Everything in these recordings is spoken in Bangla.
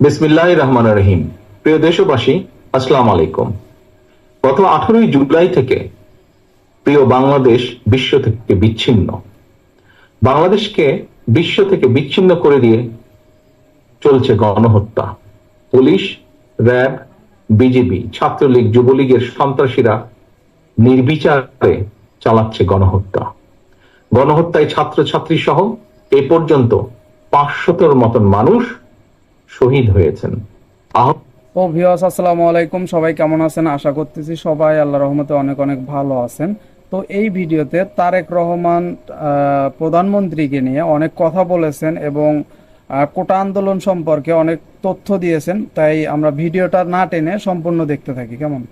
বিসমিল্লাহ রহমান রহিম। প্রিয় দেশবাসী, আসসালাম আলাইকুম। গত আঠারোই জুলাই থেকে প্রিয় বাংলাদেশ বিশ্ব থেকে বিচ্ছিন্ন। বাংলাদেশকে বিশ্ব থেকে বিচ্ছিন্ন করে দিয়ে চলছে গণহত্যা। পুলিশ, র্যাব বিজেপি ছাত্রলীগ, যুবলীগের সন্ত্রাসীরা নির্বিচারে চালাচ্ছে গণহত্যা। গণহত্যায় ছাত্রছাত্রী সহ এ পর্যন্ত পাঁচশতর মতন মানুষ শহীদ হয়েছেন। ও ভিওয়াস আসসালামু আলাইকুম। সবাই কেমন আছেন? আশা করতেছি সবাই আল্লাহ রহমতে অনেক অনেক ভালো আছেন। তো এই ভিডিওতে তারেক রহমান প্রধানমন্ত্রীকে নিয়ে অনেক কথা বলেছেন এবং কোটা আন্দোলন সম্পর্কে অনেক তথ্য দিয়েছেন। তাই আমরা ভিডিওটা না টেনে সম্পূর্ণ দেখতে থাকি। কেমন?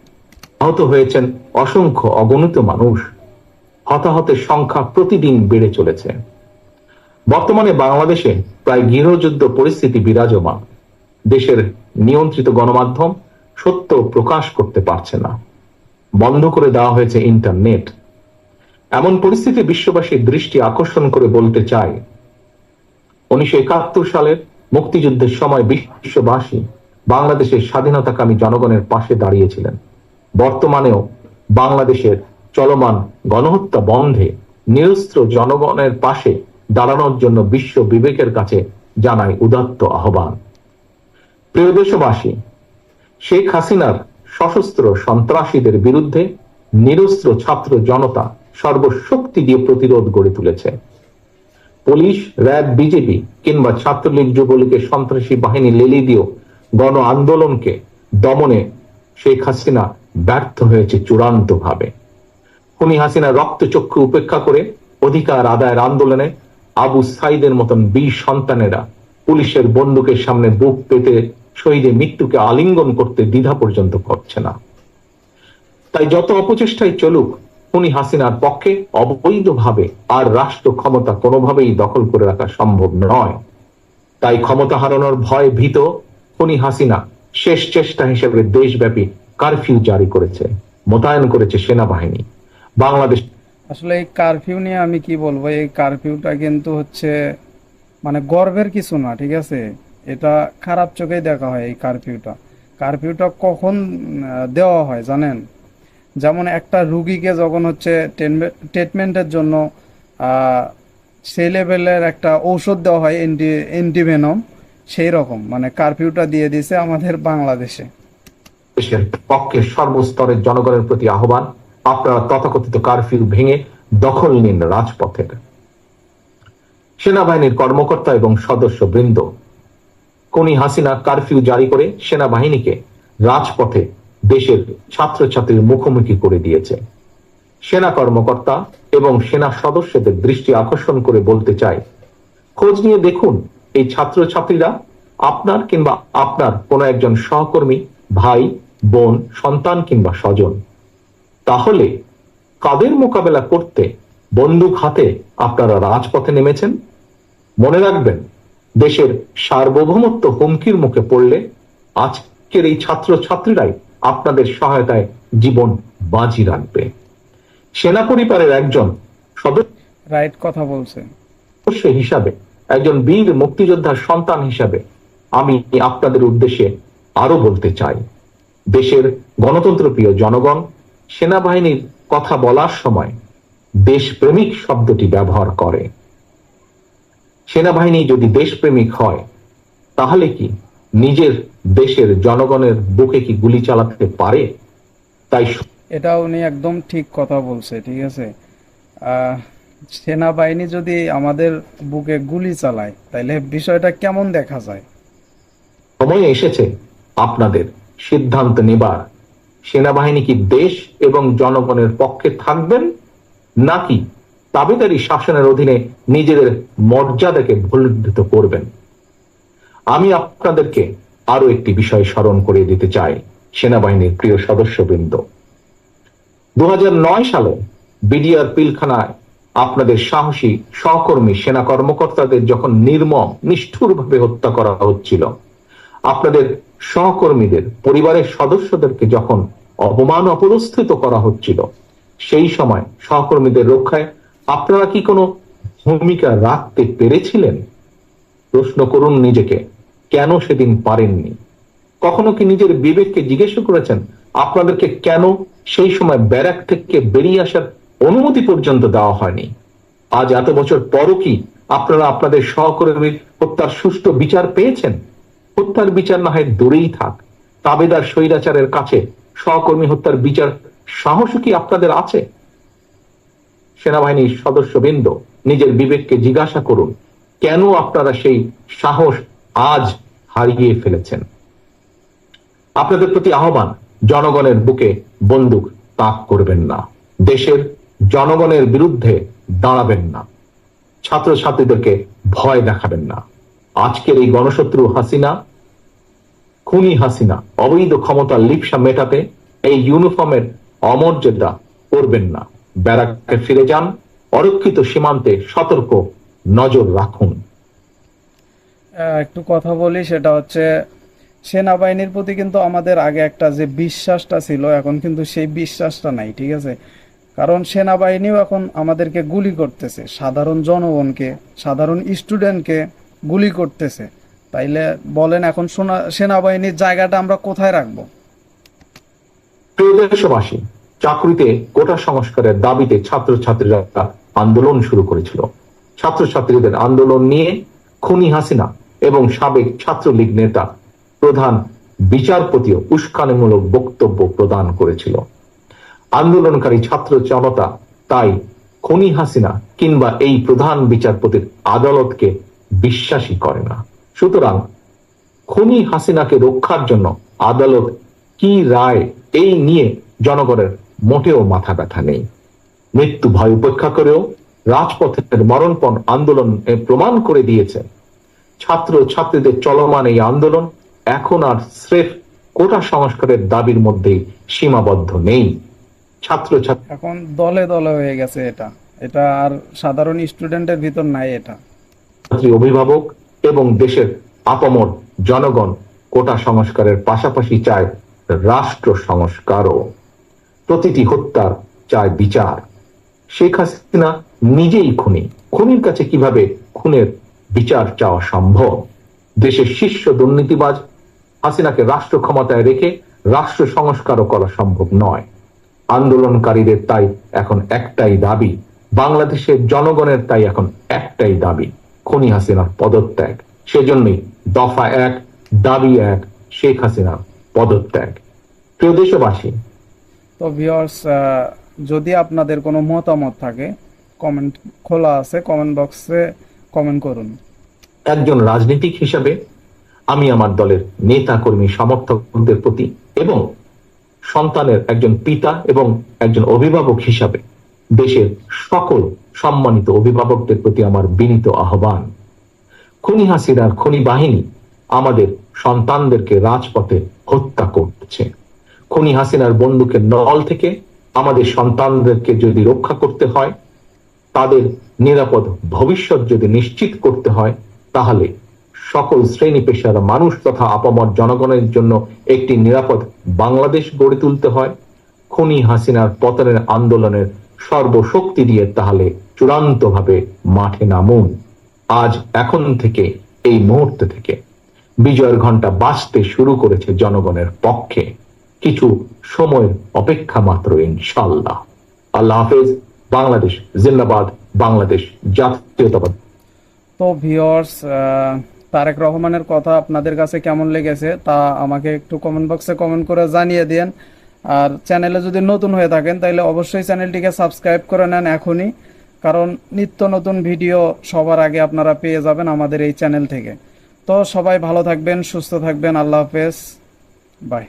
আহত হয়েছেন অসংখ্য অগণিত মানুষ। হতাহতের সংখ্যা প্রতিদিন বেড়ে চলেছে। বর্তমানে বাংলাদেশে প্রায় গৃহযুদ্ধ পরিস্থিতি বিরাজমান। দেশের নিয়ন্ত্রিত গণমাধ্যম সত্য প্রকাশ করতে পারছে না। বন্ধ করে দেওয়া হয়েছে ইন্টারনেট। এমন পরিস্থিতি বিশ্ববাসীর দৃষ্টি আকর্ষণ করে বলতে চাই। উনিশশো একাত্তর সালের মুক্তিযুদ্ধের সময় বিশ্ববাসী বাংলাদেশের স্বাধীনতাকামী জনগণের পাশে দাঁড়িয়েছিলেন। বর্তমানেও বাংলাদেশের চলমান গণহত্যা বন্ধে নিরস্ত্র জনগণের পাশে দাঁড়ানোর জন্য বিশ্ব বিবেকের কাছে জানায় উদাত্ত আহ্বান। প্রিয় দেশবাসী, শেখ হাসিনার সশস্ত্র সন্ত্রাসীদের বিরুদ্ধে নিরস্ত্র ছাত্র জনতা সর্বশক্তি দিয়ে প্রতিরোধ গড়ে তুলেছে। পুলিশ, র্যাব, বিজেপি কিংবা ছাত্রলীগ যুবলীগের সন্ত্রাসী বাহিনী লেলি দিয়েও গণ আন্দোলনকে দমনে শেখ হাসিনা ব্যর্থ হয়েছে চূড়ান্ত ভাবে খুনি হাসিনা রক্তচক্ষু উপেক্ষা করে অধিকার আদায়ের আন্দোলনে আবু সাইদের মতন বীর সন্তানেরা পুলিশের বন্দুকের সামনে বুক পেতে শহীদের মৃত্যুকে আলিঙ্গন করতে দ্বিধা পর্যন্ত করছে না। তাই যত অপচেষ্টাই চলুক, খুনি হাসিনার পক্ষে অবৈধভাবে আর রাষ্ট্র ক্ষমতা কোনোভাবেই দখল করে রাখা সম্ভব নয়। তাই ক্ষমতা হারানোর ভয় ভীত খুনি হাসিনা শেষ চেষ্টা হিসেবে দেশব্যাপী কারফিউ জারি করেছে, মোতায়েন করেছে সেনাবাহিনী। বাংলাদেশ আসলে এই কারফিউ নিয়ে আমি কি বলব? এই কারফিউটা কিন্তু হচ্ছে মানে গর্বের কিছু না, ঠিক আছে? এটা খারাপ চোখেই দেখা হয় এই কারফিউটা কারফিউটা কখন দেওয়া হয় জানেন? যেমন একটা রুগীকে যখন হচ্ছে ট্রিটমেন্টের জন্য সেই লেভেলের একটা ঔষধ দেওয়া হয় এন্টি এন্টিভেনম সেই রকম। মানে কারফিউটা দিয়ে দিয়েছে আমাদের বাংলাদেশে। পক্ষে সর্বস্তরের জনগণের প্রতি আহ্বান। আপনারা তথাকথিত কারফিউ ভেঙে দখল নিন রাজপথের। সেনাবাহিনীর কর্মকর্তা এবং সদস্য বৃন্দ কোনি হাসিনা কারফিউ জারি করে সেনাবাহিনীকে রাজপথে দেশের ছাত্রছাত্রীর মুখোমুখি করে দিয়েছে। সেনা কর্মকর্তা এবং সেনা সদস্যদের দৃষ্টি আকর্ষণ করে বলতে চাই খোঁজ নিয়ে দেখুন, এই ছাত্রছাত্রীরা আপনার কিংবা আপনার কোনো একজন সহকর্মী, ভাই, বোন, সন্তান কিংবা স্বজন। তাহলে কাদের মোকাবেলা করতে বন্দুক হাতে আপনারা রাজপথে নেমেছেন? মনে রাখবেন দেশের সার্বভৌমত্ব হুমকির মুখে পড়লে আজকের এই ছাত্র ছাত্রীরাই আপনাদের সহায়তায় জীবন বাজি রাখবে। সেনা পরিবারের একজন সদস্য রাইট কথা বলছে। সদস্য হিসাবে একজন বীর মুক্তিযোদ্ধার সন্তান হিসাবে আমি আপনাদের উদ্দেশ্যে আরও বলতে চাই। দেশের গণতন্ত্র প্রিয় জনগণ সেনাবাহিনীর কথা বলার সময় দেশপ্রেমিক শব্দটি ব্যবহার করে। সেনাবাহিনী যদি দেশপ্রেমিক হয় তাহলে কি নিজের দেশের জনগণের বুকে কি গুলি চালাতে পারে? তাই এটা উনি একদম ঠিক কথা বলছে ঠিক আছে? আহ, সেনাবাহিনী যদি আমাদের বুকে গুলি চালায় তাহলে বিষয়টা কেমন দেখা যায়? সময় এসেছে আপনাদের সিদ্ধান্ত নেবার। সেনাবাহিনী কি দেশ এবং জনগণের পক্ষে থাকবেন? নাকি তাবেদারি শাসনের অধীনে নিজেদের মর্যাদাকে ভুলুদ্ধৃত করবেন? আমি আপনাদেরকে আরও একটি বিষয় স্মরণ করে দিতে চাই, সেনাবাহিনীর প্রিয় সদস্যবৃন্দ। দু হাজার নয় সালে বিডিআর পিলখানায় আপনাদের সাহসী সহকর্মী সেনা কর্মকর্তাদের যখন নির্মম, নিষ্ঠুরভাবে হত্যা করা হচ্ছিল, আপনাদের সহকর্মীদের, পরিবারের সদস্যদেরকে যখন অপমান অপদস্থিত করা হচ্ছিল, সেই সময় সহকর্মীদের রক্ষায় আপনারা কি কোনো ভূমিকা রাখতে পেরেছিলেন? প্রশ্ন করুন নিজেকে, কেন সেদিন পারেননি? কখনো কি নিজের বিবেককে জিজ্ঞেস করেছেন, আপনাদেরকে কেন সেই সময় ব্যারাক থেকে বেরিয়ে আসার অনুমতি পর্যন্ত দেওয়া হয়নি? আজ এত বছর পরও কি আপনারা আপনাদের সহকর্মীর হত্যার সুষ্ঠু বিচার পেয়েছেন? হত্যার বিচার না হয় দূরেই থাক। তাবেদার স্বৈরাচারের কাছে সহকর্মী হত্যার বিচার সাহস কি আপনাদের আছে? সেনাবাহিনীর সদস্যবৃন্দ নিজের বিবেককে জিজ্ঞাসা করুন, কেন আপনারা সেই সাহস আজ হারিয়ে ফেলেছেন? আপনাদের প্রতি আহ্বান, জনগণের বুকে বন্দুক তাক করবেন না। দেশের জনগণের বিরুদ্ধে দাঁড়াবেন না। ছাত্রছাত্রীদেরকে ভয় দেখাবেন না। আজকের এই গণশত্রু হাসিনা, খুনি হাসিনা, অবৈধ ক্ষমতার লিপসা মেটাতে এই ইউনিফর্মের অমর্যাদা করবেন না। ব্যারাকে ফিরে যান, অরক্ষিত সীমান্তে সতর্ক নজর রাখুন। একটু কথা বলি, সেটা হচ্ছে সেনাবাহিনীর প্রতি কিন্তু আমাদের আগে একটা যে বিশ্বাসটা ছিল, এখন কিন্তু সেই বিশ্বাসটা নাই, ঠিক আছে? কারণ সেনাবাহিনীও এখন আমাদেরকে গুলি করতেছে। সাধারণ জনগণকে, সাধারণ স্টুডেন্টকে গুলি করতেছে। তাইলে বলেন এখন সোনা- সেনাবাহিনীর জায়গাটা আমরা কোথায় রাখব? দেশবাসী চাকরিতে কোটা সংস্কারের দাবিতে ছাত্রছাত্রীরা আন্দোলন শুরু করেছিল। ছাত্রছাত্রীদের আন্দোলন নিয়ে খুনি হাসিনা এবং সাবেক ছাত্রলীগ নেতা প্রধান বিচারপতিও উস্কানিমূলক বক্তব্য প্রদান করেছিল। আন্দোলনকারী ছাত্র জনতা তাই খনি হাসিনা কিংবা এই প্রধান বিচারপতির আদালতকে বিশ্বাসী করে না। সুতরাং খনি হাসিনাকে রক্ষার জন্য আদালত কি রায় এই নিয়ে জনগণের মোটেও মাথা ব্যথা নেই। মৃত্যু ভয় উপেক্ষা করেও রাজপথের মরণপণ আন্দোলন প্রমাণ করে দিয়েছে। ছাত্র ছাত্রীদের চলমান এই আন্দোলন এখন আর স্রেফ কোটা সংস্কারের দাবির মধ্যেই সীমাবদ্ধ নেই। ছাত্র ছাত্রী এখন দলে দলে হয়ে গেছে এটা। এটা আর সাধারণ স্টুডেন্টের ভিতর নাই এটা। অভিভাবক এবং দেশের আপামর জনগণ কোটা সংস্কারের পাশাপাশি চায় রাষ্ট্র সংস্কারও। প্রতিটি হত্যার চায় বিচার। শেখ হাসিনা নিজেই খুনি। খুনির কাছে কীভাবে খুনের বিচার চাওয়া সম্ভব? দেশের শীর্ষ দুর্নীতিবাজ হাসিনাকে রাষ্ট্র ক্ষমতায় রেখে রাষ্ট্র সংস্কারও করা সম্ভব নয়। আন্দোলনকারীদের তাই এখন একটাই দাবি, বাংলাদেশের জনগণের তাই এখন একটাই দাবি। খনি হাসিনার পদত্যাগ। সেজন্যই দফা এক দাবি এক শেখ হাসিনার পদত্যাগ। প্রিয় দেশবাসী তো ভিউয়ার্স যদি আপনাদের কোনো মতামত থাকে কমেন্ট খোলা আছে কমেন্ট বক্সে কমেন্ট করুন। একজন রাজনীতিক হিসাবে আমি আমার দলের নেতা কর্মী সমর্থকদের প্রতি এবং সন্তানের একজন পিতা এবং একজন অভিভাবক হিসাবে দেশের সকল সম্মানিত অভিভাবকদের প্রতি আমার বিনীত আহ্বান। খনি হাসিনার খনি বাহিনী আমাদের সন্তানদেরকে রাজপথে হত্যা করছে। খনি হাসিনার বন্দুকের নল থেকে আমাদের সন্তানদেরকে যদি রক্ষা করতে হয়, তাদের নিরাপদ ভবিষ্যৎ যদি নিশ্চিত করতে হয়, তাহলে সকল শ্রেণি পেশার মানুষ তথা আপামর জনগণের জন্য একটি নিরাপদ বাংলাদেশ গড়ে তুলতে হয়। খনি হাসিনার পতনের আন্দোলনের সর্বশক্তি দিয়ে তাহলে চূড়ান্তভাবে মাঠে নামুন। আজ এখন থেকে, এই মুহূর্ত থেকে। বিজয়ের ঘণ্টা বাঁচতে শুরু করেছে জনগণের পক্ষে। কিছু সময়ের অপেক্ষা মাত্র ইনশাল্লাহ আল্লাহ হাফেজ। বাংলাদেশ জিন্দাবাদ। বাংলাদেশ জাতীয়তাবাদ। তো ভিউয়ার্স তারেক রহমানের কথা আপনাদের কাছে কেমন লেগেছে তা আমাকে একটু কমেন্ট বক্সে কমেন্ট করে জানিয়ে দিন আর চ্যানেলে যদি নতুন হয়ে থাকেন তাহলে অবশ্যই চ্যানেলটিকে সাবস্ক্রাইব করে নেন এখনই। কারণ নিত্য নতুন ভিডিও সবার আগে আপনারা পেয়ে যাবেন আমাদের এই চ্যানেল থেকে। তো সবাই ভালো থাকবেন, সুস্থ থাকবেন, আল্লাহ হাফেজ। বাই